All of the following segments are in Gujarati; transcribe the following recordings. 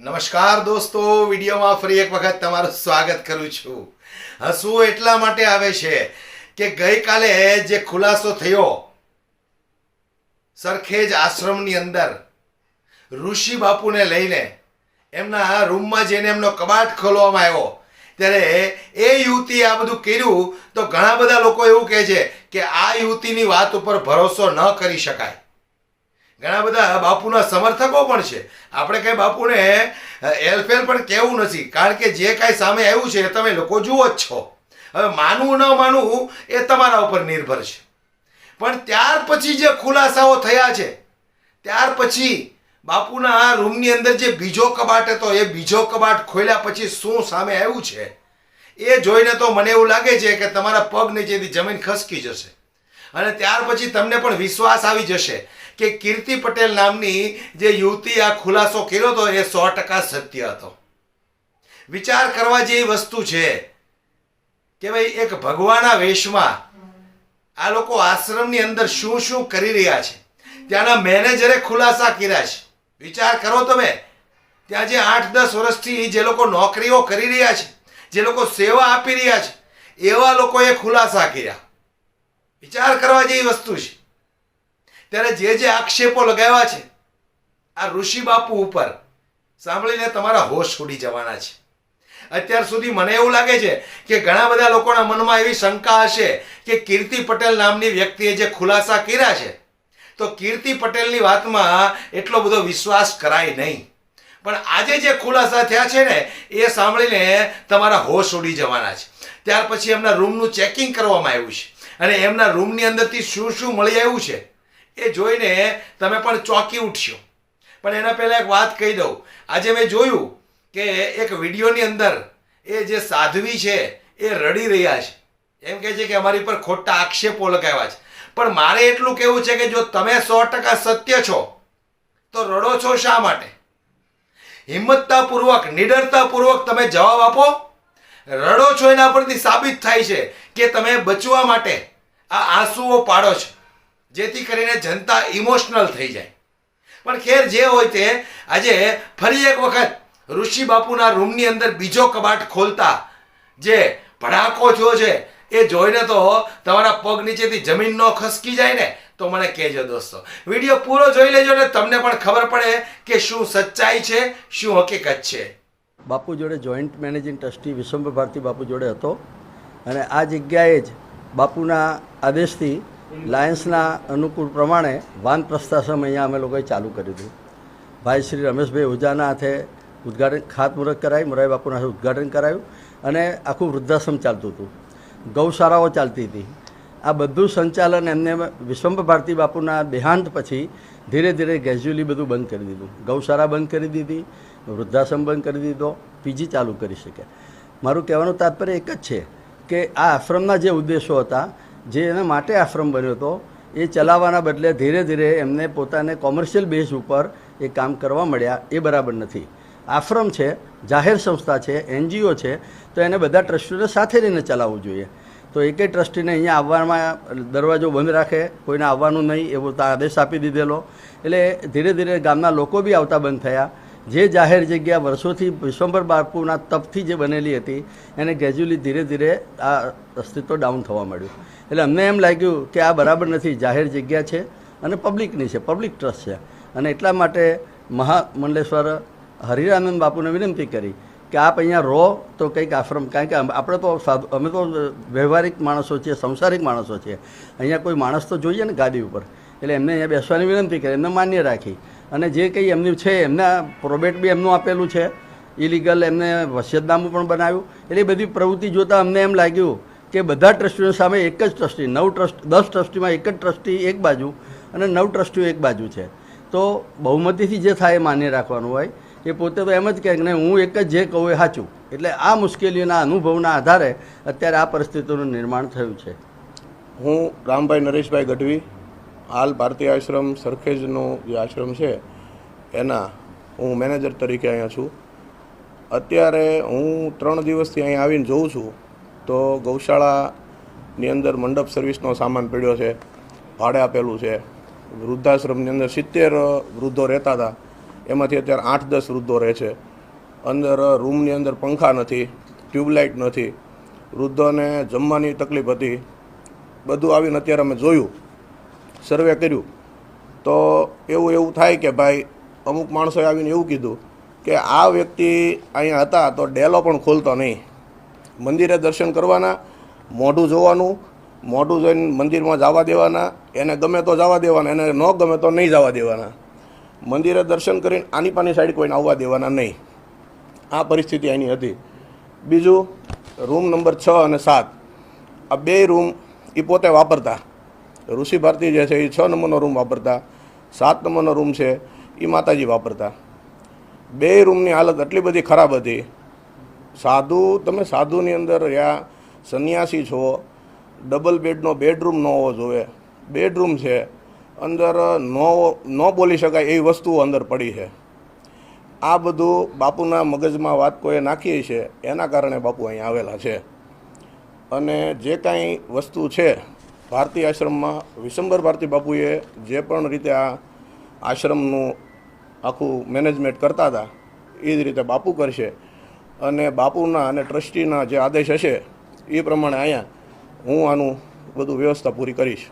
નમસ્કાર દોસ્તો, વિડીયોમાં ફરી એક વખત તમારું સ્વાગત કરું છું. હસવું એટલા માટે આવે છે કે ગઈકાલે જે ખુલાસો થયો, સરખેજ આશ્રમની અંદર, ઋષિ બાપુને લઈને, એમના રૂમમાં જઈને એમનો કબાટ ખોલવામાં આવ્યો, ત્યારે એ યુવતીએ આ બધું કર્યું, તો ઘણા બધા લોકો એવું કહે છે કે આ યુવતીની વાત ઉપર ભરોસો ન કરી શકાય. ઘણા બધા બાપુના સમર્થકો પણ છે. આપણે કઈ બાપુને એલફેલ પણ કહેવું નથી. કારણ કે જે કાંઈ સામે આવ્યું છે એ તમે લોકો જુઓ જ છો. હવે માનવું ન માનવું એ તમારા ઉપર નિર્ભર છે. પણ ત્યાર પછી જે ખુલાસાઓ થયા છે, ત્યાર પછી બાપુના રૂમની અંદર જે બીજો કબાટ હતો, એ બીજો કબાટ ખોલ્યા પછી શું સામે આવ્યું છે, એ જોઈને તો મને એવું લાગે છે કે તમારા પગ નીચેથી જમીન ખસકી જશે. અને ત્યાર પછી તમને પણ વિશ્વાસ આવી જશે કે કીર્તિ પટેલ નામની જે યુવતી આ ખુલાસો કર્યો હતો, એ સો ટકા સત્ય હતો. વિચાર કરવા જેવી વસ્તુ છે કે ભાઈ, એક ભગવાના વેશમાં આ લોકો આશ્રમની અંદર શું શું કરી રહ્યા છે. ત્યાંના મેનેજરે ખુલાસા કર્યા છે. વિચાર કરો તમે, ત્યાં જે આઠ દસ વર્ષથી જે લોકો નોકરીઓ કરી રહ્યા છે, જે લોકો સેવા આપી રહ્યા છે, એવા લોકોએ ખુલાસા કર્યા. વિચાર કરવા જેવી વસ્તુ છે. ત્યારે જે જે આક્ષેપો લગાવ્યા છે, આ ઋષિ બાપુ ઉપર સાંભળીને તમારા હોશ ઉડી જવાના છે. અત્યાર સુધી મને એવું લાગે છે કે ઘણા બધા લોકોના મનમાં એવી શંકા હશે કે કીર્તિ પટેલ નામની વ્યક્તિએ જે ખુલાસા કર્યા છે, તો કીર્તિ પટેલની વાતમાં એટલો બધો વિશ્વાસ કરાય નહીં. પણ આજે જે ખુલાસા થયા છે ને, એ સાંભળીને તમારા હોશ ઉડી જવાના છે. ત્યાર પછી એમના રૂમનું ચેકિંગ કરવામાં આવ્યું છે. અને એમના રૂમની અંદરથી શું શું મળી આવ્યું છે, એ જોઈને તમે પણ ચોંકી ઉઠશો. પણ એના પહેલાં એક વાત કહી દઉં. આજે મેં જોયું કે એક વિડીયોની અંદર એ જે સાધ્વી છે, એ રડી રહ્યા છે. એમ કહે છે કે અમારી પર ખોટા આક્ષેપો લગાવ્યા છે. પણ મારે એટલું કહેવું છે કે જો તમે સો ટકા સત્ય છો, તો રડો છો શા માટે? હિંમતતાપૂર્વક, નિડરતાપૂર્વક તમે જવાબ આપો. રડો છો એના પરથી સાબિત થાય છે કે તમે બચવા માટે આ આંસુઓ પાડો છો. જેથી કરીને જનતા ઇમોશનલ થઈ જાય. પણ ખેર જે હોય તે આજે ફરી એક વખત ઋષિ બાપુના રૂમની અંદર બીજો કબાટ ખોલતા જે ભડાકો થયો છે, એ જોઈને તો તમારા પગ નીચેથી જમીન નો ખસકી જાય ને, તો મને કહેજો દોસ્તો. વીડિયો પૂરો જોઈ લેજો ને તમને પણ ખબર પડે કે શું સચ્ચાઈ છે, શું હકીકત છે. બાપુ જોડે joint managing trustee Vishwambhar Bharati Bapu જોડે હતો. અને આ જગ્યાએ જ બાપુના આદેશથી લાયન્સના અનુકૂળ પ્રમાણે વાન પ્રસ્થાશ્રમ અહીંયા અમે લોકોએ ચાલુ કર્યું હતું. ભાઈ શ્રી રમેશભાઈ ઓઝાના હાથે ઉદ્ઘાટન ખાતમુહૂર્ત કરાવી મોરારી બાપુના હાથે ઉદઘાટન કરાયું અને આખું વૃદ્ધાશ્રમ ચાલતું હતું. ગૌશાળાઓ ચાલતી હતી. આ બધું સંચાલન એમને વિશ્વંભર ભારતી બાપુના દેહાંત પછી ધીરે ધીરે ગ્રેજ્યુઅલી બધું બંધ કરી દીધું. ગૌશાળા બંધ કરી દીધી, વૃદ્ધાશ્રમ બંધ કરી દીધો, પીજી ચાલુ કરી શકે. મારું કહેવાનું તાત્પર્ય એક જ છે. કે આ આશ્રમના જે ઉદ્દેશો હતા, જે એના માટે આશ્રમ બન્યો હતો, એ ચલાવવાના બદલે ધીરે ધીરે એમને પોતાને કોમર્શિયલ બેઝ ઉપર એ કામ કરવા મળ્યા, એ બરાબર નથી. આશ્રમ છે, જાહેર સંસ્થા છે, એનજીઓ છે, તો એને બધા ટ્રસ્ટીઓને સાથે લઈને ચલાવવું જોઈએ. તો એકે ટ્રસ્ટીને અહીંયા આવવામાં દરવાજો બંધ રાખે, કોઈને આવવાનું નહીં, એવો આદેશ આપી દીધેલો. એટલે ધીરે ધીરે ગામના લોકો બી આવતા બંધ થયા. જે જાહેર જગ્યા વર્ષોથી વિશ્વંભર બાપુના તપથી જે બનેલી હતી, એને ગ્રેજ્યુઅલી ધીરે ધીરે આ અસ્તિત્વ ડાઉન થવા માંડ્યું. એટલે અમને એમ લાગ્યું કે આ બરાબર નથી, જાહેર જગ્યા છે અને પબ્લિકની છે પબ્લિક ટ્રસ્ટ છે. અને એટલા માટે મહામંડલેશ્વર હરિરાનંદ બાપુને વિનંતી કરી કે આપ અહીંયા રહો તો કંઈક આશ્રમ, કારણ કે આપણે તો સાધુ, અમે તો વ્યવહારિક માણસો છીએ, સંસારિક માણસો છીએ. અહીંયા કોઈ માણસ તો જોઈએ ને ગાદી ઉપર. એટલે એમને અહીંયા બેસવાની વિનંતી કરી, એમને માન્ય રાખી. અને જે કંઈ એમનું છે, એમના પ્રોબેટ બી એમનું આપેલું છે. ઇલીગલ એમને વસિયતનામું પણ બનાવ્યું. એટલે બધી પ્રવૃત્તિ જોતાં અમને એમ લાગ્યું કે બધા ટ્રસ્ટીઓ સામે એક જ ટ્રસ્ટી, નવ ટ્રસ્ટ, દસ ટ્રસ્ટીમાં એક જ ટ્રસ્ટી એક બાજુ અને નવ ટ્રસ્ટીઓ એક બાજુ છે. તો બહુમતીથી જે થાય એ માન્ય રાખવાનું હોય. એ પોતે તો એમ જ કહે કે હું એક જ જે કહું એ સાચું. એટલે આ મુશ્કેલીઓના અનુભવના આધારે અત્યારે આ પરિસ્થિતિનું નિર્માણ થયું છે. હું રામભાઈ નરેશભાઈ ગઢવી હાલ ભારતીય આશ્રમ સરખેજનો જે આશ્રમ છે, એના હું મેનેજર તરીકે અહીંયા છું. અત્યારે હું ત્રણ દિવસથી અહીં આવીને જોઉં છું, તો ગૌશાળાની અંદર મંડપ સર્વિસનો સામાન પડ્યો છે, ભાડે આપેલું છે. વૃદ્ધાશ્રમની અંદર સિત્તેર વૃદ્ધો રહેતા હતા, એમાંથી અત્યારે આઠ દસ વૃદ્ધો રહે છે. અંદર રૂમની અંદર પંખા નથી, ટ્યુબલાઇટ નથી, વૃદ્ધોને જમવાની તકલીફ હતી. બધું આવીને અત્યારે અમે જોયું. સર્વે કર્યું. તો એવું એવું થાય કે ભાઈ અમુક માણસોએ આવીને એવું કીધું કે આ વ્યક્તિ અહીંયા હતા તો ડેલો પણ ખોલતો નહીં. મંદિરે દર્શન કરવાના, મોઢું જોવાનું, મોઢું જોઈને મંદિરમાં જવા દેવાના, એને ગમે તો જવા દેવાના, એને ન ગમે તો નહીં જવા દેવાના. મંદિરે દર્શન કરીને આની પાની સાઈડ કોઈને આવવા દેવાના નહીં. આ પરિસ્થિતિ એની હતી. બીજું, રૂમ નંબર છ અને સાત. આ બે રૂમ એ પોતે વાપરતા. ઋષિ ભારતી જે છે એ છ નંબરનો રૂમ વાપરતા, સાત નંબરનો રૂમ છે એ માતાજી વાપરતા. બે રૂમની હાલત એટલી બધી ખરાબ હતી. સાધુ, તમે સાધુની અંદર રહ્યા, સંન્યાસી છો ડબલ બેડનો બેડરૂમ ન હોવો જોઈએ. બેડરૂમ છે, અંદર નો ન બોલી શકાય એવી વસ્તુઓ અંદર પડી છે. આ બધું બાપુના મગજમાં વાત કોઈએ નાખી છે, એના કારણે બાપુ અહીં આવેલા છે. અને જે કાંઈ વસ્તુ છે ભારતી આશ્રમમાં વિશંબર ભારતી બાપુએ જે પણ રીતે આ આશ્રમનું આખું મેનેજમેન્ટ કરતા હતા એ જ રીતે બાપુ કરશે. અને બાપુના અને ટ્રસ્ટીના જે આદેશ હશે એ પ્રમાણે અહીંયા હું આનું બધું વ્યવસ્થા પૂરી કરીશ.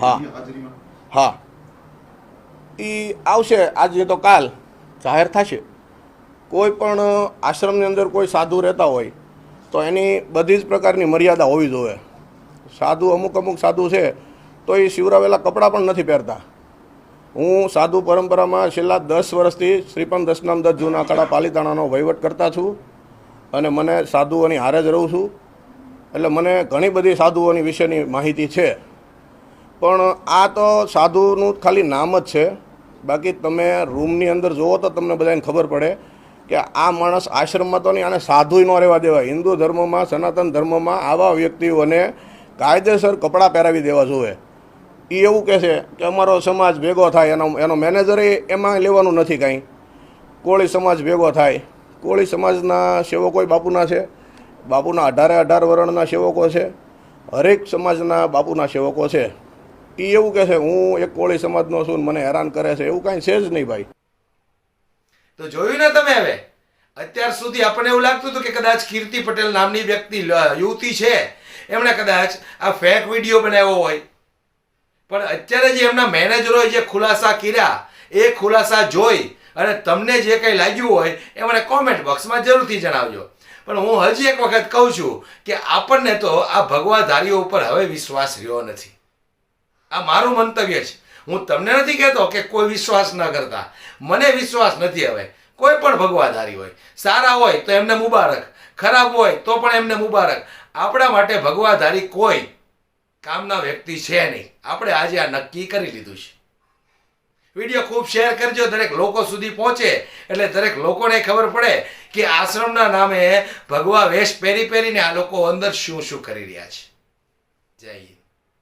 હા. હા. એ આવશે આજે તો કાલ જાહેર થશે. કોઈ પણ આશ્રમની અંદર કોઈ સાધુ રહેતા હોય, તો એની બધી જ પ્રકારની મર્યાદા હોવી જોઈએ. સાધુ અમુક અમુક સાધુ છે, તો એ શિવરાવેલા કપડાં પણ નથી પહેરતા. હું સાધુ પરંપરામાં છેલ્લા દસ વર્ષથી શ્રીપંત દશનામ દત્ત જૂના કળા પાલીતાણાનો વહીવટ કરતા છું અને મને સાધુઓની હારે જ રહું છું. એટલે મને ઘણી બધી સાધુઓની વિશેની માહિતી છે. પણ આ તો સાધુનું ખાલી નામ જ છે. બાકી તમે રૂમની અંદર જુઓ તો તમને બધાને ખબર પડે કે આ માણસ આશ્રમમાં તો નહીં, આને સાધુય ન રહેવા દેવાય. હિન્દુ ધર્મમાં, સનાતન ધર્મમાં આવા વ્યક્તિઓને કાયદેસર કપડાં પહેરાવી દેવા જોઈએ. એ એવું કહે છે કે અમારો સમાજ ભેગો થાય, એનો એનો મેનેજરે એમાં લેવાનું નથી કાંઈ. કોળી સમાજ ભેગો થાય. કોળી સમાજના સેવકો બાપુના છે. બાપુના અઢારે અઢાર વર્ણના સેવકો છે. હરેક સમાજના બાપુના સેવકો છે. એ એવું કહે છે, હું એક કોળી સમાજનો છું મને હેરાન કરે છે. એવું કાંઈ છે જ નહીં ભાઈ. તો જોયું ને તમે હવે? અત્યાર સુધી આપણને એવું લાગતું હતું કે કદાચ કીર્તિ પટેલ નામની વ્યક્તિ યુવતી છે. એમણે કદાચ આ ફેક વીડિયો બનાવ્યો હોય. પણ અત્યારે જે એમના મેનેજરોએ જે ખુલાસા કર્યા, એ ખુલાસા જોઈ અને તમને જે કંઈ લાગ્યું હોય એ મને કોમેન્ટ બોક્સમાં જરૂરથી જણાવજો. પણ હું હજી એક વખત કહું છું કે આપણને તો આ ભગવાધારીઓ ઉપર હવે વિશ્વાસ રહ્યો નથી. આ મારું મંતવ્ય છે. હું તમને નથી કહેતો કે કોઈ વિશ્વાસ ન કરતા. મને વિશ્વાસ નથી હવે. કોઈ પણ ભગવાધારી હોય. સારા હોય તો એમને મુબારક. ખરાબ હોય તો પણ એમને મુબારક. આપણા માટે ભગવાધારી કોઈ કામના વ્યક્તિ છે નહીં. આપણે આજે આ નક્કી કરી લીધું છે. વીડિયો ખૂબ શેર કરજો. દરેક લોકો સુધી પહોંચે. એટલે દરેક લોકોને ખબર પડે કે આશ્રમના નામે ભગવા વેશ પહેરી પહેરીને આ લોકો અંદર શું શું કરી રહ્યા છે. જય